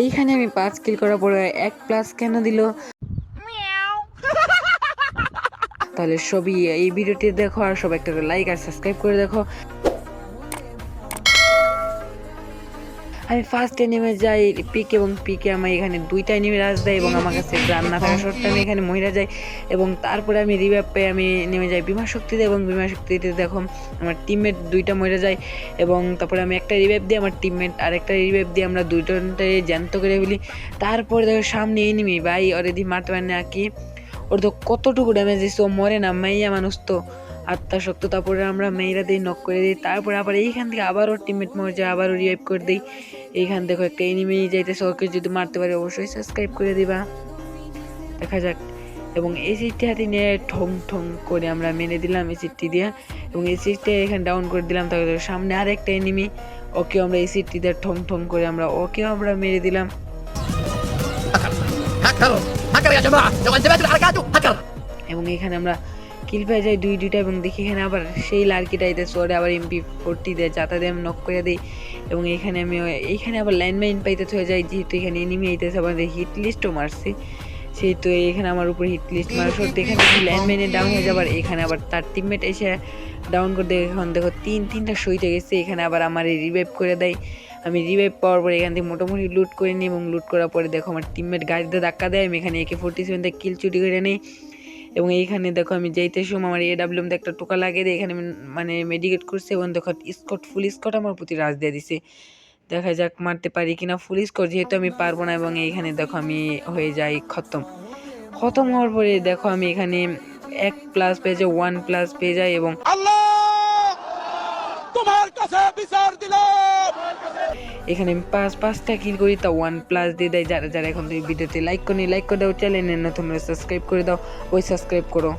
এইখানে আমি পাঁচ কিল করার পরে এক প্লাস কেন দিল? তাহলে সবই এই ভিডিওটি দেখো আর সব একটা লাইক আর সাবস্ক্রাইব করে দেখো। আমি ফার্স্টে নেমে যাই, পিক এবং পিকে আমার এখানে দুইটাই নেমে রাজ দেয় এবং আমার কাছে গ্রান না থাকা আমি এখানে মহিলা যাই এবং তারপরে আমি রিভাইভ পেয়ে আমি নেমে যাই বিমা শক্তিতে এবং বিমা শক্তিতে দেখো আমার টিমমেট দুইটা মরে যায় এবং তারপরে আমি একটা রিভাইভ দিই আমার টিমমেট আরেকটা রিভাইভ দিয়ে আমরা দুইটাই জ্যান্ত করে ফেলি। তারপরে দেখো সামনে এনিমি ভাই অলরেডি মারতে পারে না কি? ওর তো কতটুকু ড্যামেজ দিচ্ছে ও মরে না, মাইয়া মানুষ তো। আত্মা শক্ত তারপরে আমরা মেয়েরা দিই নক করে দিই তারপরে আবার এইখান থেকে আবারও টিমেট মরে যায় আবারও রিভাইভ করে দিই এইখান থেকে একটা এনিমি যাইতেছে ওকে যদি মারতে পারে অবশ্যই সাবস্ক্রাইব করে দিবা দেখা যাক এবং এই সিটটি হাতে নিয়ে ঠং ঠং করে আমরা মেনে দিলাম এই সিটটি দিয়ে এবং এই সিটটা এখানে ডাউন করে দিলাম তারপরে সামনে আরেকটা এনিমি ওকে আমরা এই সিটটি দিয়ে ঠং ঠং করে আমরা ওকেও আমরা মেরে দিলাম এবং এখানে আমরা কিল পেয়ে যায় দুই দুইটা এবং দেখি এখানে আবার সেই লার্কিটা এতে সোরে আবার এমপি ফোরটি দেয়, যাতা দিয়ে আমি নক করে দিই এবং এখানে আমি এইখানে আবার লাইন মাইন পাইতে হয়ে যাই যেহেতু এখানে এনিমি আইতেছে আমাদের হিট লিস্টও মারছি। সেহেতু এখানে আমার উপর হিট লিস্ট মারা সত্ত্বে এখানে দেখি মাইনে ডাউন হয়ে যাবার, এখানে আবার তার টিমমেট এসে ডাউন করে দেয়, এখন দেখো তিন তিনটা সইতে গেছে, এখানে আবার আমার রিভাইভ করে দেয়। আমি রিভাইভ পাওয়ার পরে এখান থেকে মোটামুটি লুট করে নিই এবং লুট করার পরে দেখো আমার টিমমেট গাড়িতে ধাক্কা দেয়, আমি এখানে একে ফোর্টি সেভেন থেকে কিল চুরি করে নিই। এবং এইখানে দেখো আমি যাইতে সময় আমার এডাব্লিউএম একটা টোকা লাগিয়ে দিয়ে এখানে মানে মেডিকেট করছে এবং দেখো স্কট ফুল স্কট আমার প্রতি রাজ দিয়ে দিছে। দেখা যাক মারতে পারি কিনা ফুল স্কট, যেহেতু আমি পারব না এবং এইখানে দেখো আমি হয়ে যাই খতম। খতম হওয়ার পরে দেখো আমি এখানে এক প্লাস পেয়ে যাই ওয়ান প্লাস পেয়ে যাই এবং এখানে আমি পাঁচ, পাঁচটা কিল করি, তা ওয়ান প্লাস দিয়ে দেয়। যারা যারা এখন তুমি ভিডিওতে লাইক করি লাইক করে দাও চ্যানেলে নতুন সাবস্ক্রাইব করে দাও। ওই সাবস্ক্রাইব করো।